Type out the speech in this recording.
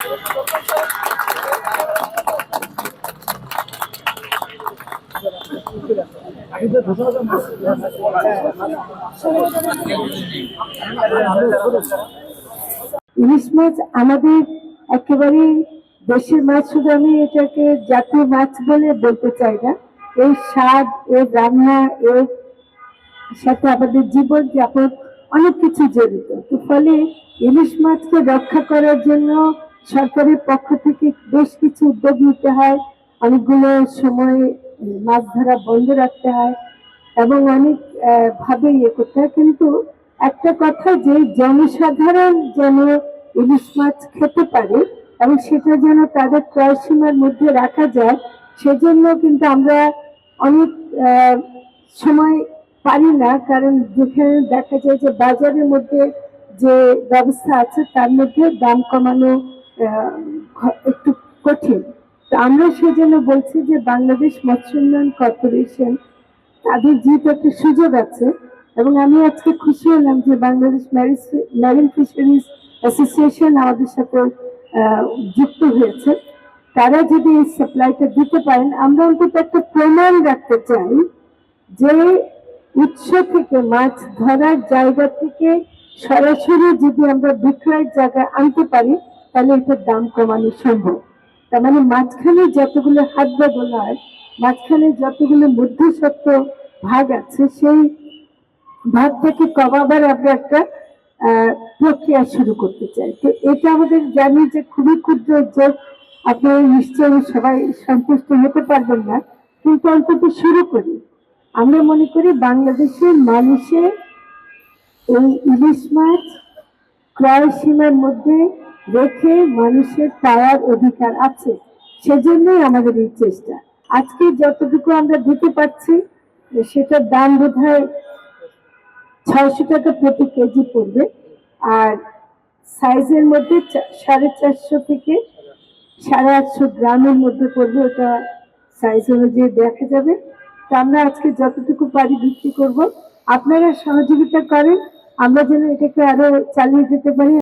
ইলিশ মাছ আমাদের একেবারে দেশের মাছ, শুধু আমি এটাকে জাতীয় মাছ বলে বলতে চাই না। এই স্বাদ, এর রান্না, এর সাথে আমাদের জীবন যাপন অনেক কিছু জড়িত। তো ফলে ইলিশ মাছকে রক্ষা করার জন্য সরকারের পক্ষ থেকে বেশ কিছু উদ্যোগ নিতে হয়, অনেকগুলো সময় মাছ ধরা বন্ধ রাখতে হয় এবং অনেক ভাবে ইয়ে করতে হয়। কিন্তু একটা কথা যে জনসাধারণ যেন ইলিশ মাছ খেতে পারে এবং সেটা যেন তাদের ক্রয় সীমার মধ্যে রাখা যায়, সেজন্য কিন্তু আমরা অনেক সময় পারি না। কারণ যেখানে দেখা যায় যে বাজারের মধ্যে যে ব্যবস্থা আছে, তার মধ্যে দাম কমানো একটু কঠিন। তো আমরা সেজন্য বলছি যে বাংলাদেশ মৎস্য উন্নয়ন কর্পোরেশন, তাদের যেহেতু একটা সুযোগ আছে, এবং আমি আজকে খুশি হলাম যে বাংলাদেশ ম্যারিন ফিশারিজ অ্যাসোসিয়েশন আমাদের সাথে যুক্ত হয়েছে। তারা যদি এই সাপ্লাইটা দিতে পারেন, আমরা অন্তত একটা প্রমাণ রাখতে চাই যে উৎস থেকে মাছ ধরার জায়গা থেকে সরাসরি যদি আমরা বিক্রয়ের জায়গায় আনতে পারি তাহলে এটার দাম কমানো সম্ভব। তার মানে মাঝখানে যতগুলো হাত বদল হয় মাঝখানে যতগুলো মধ্যসত্ত্ব ভাগ আছে, সেই ভাগটাকে কমাবার আমরা একটা প্রক্রিয়া শুরু করতে চাই। তো এটা আমাদের জানি যে খুবই ক্ষুদ্র উদ্যোগ। আপনি নিশ্চয়ই সবাই সন্তুষ্ট হতে পারবেন না। কিন্তু অন্তত শুরু করি। আমরা মনে করি বাংলাদেশের মানুষের এই ইলিশ মাছ ক্রয় সীমার মধ্যে রেখে মানুষের পাওয়ার অধিকার আছে। সেজন্যই আমাদের এই চেষ্টা। আজকে যতটুকু আমরা দিতে পারছি, সেটার দাম বোধ হয় ছয়শো টাকা প্রতি কেজি পড়বে। আর সাইজের মধ্যে সাড়ে চারশো থেকে সাড়ে আটশো গ্রামের মধ্যে পড়বে। ওটা সাইজ অনুযায়ী দেখা যাবে। তো আমরা আজকে যতটুকু পারি বিক্রি করব। আপনারা সহযোগিতা করেন। আমরা যেন এটাকে আরও চালিয়ে যেতে পারি।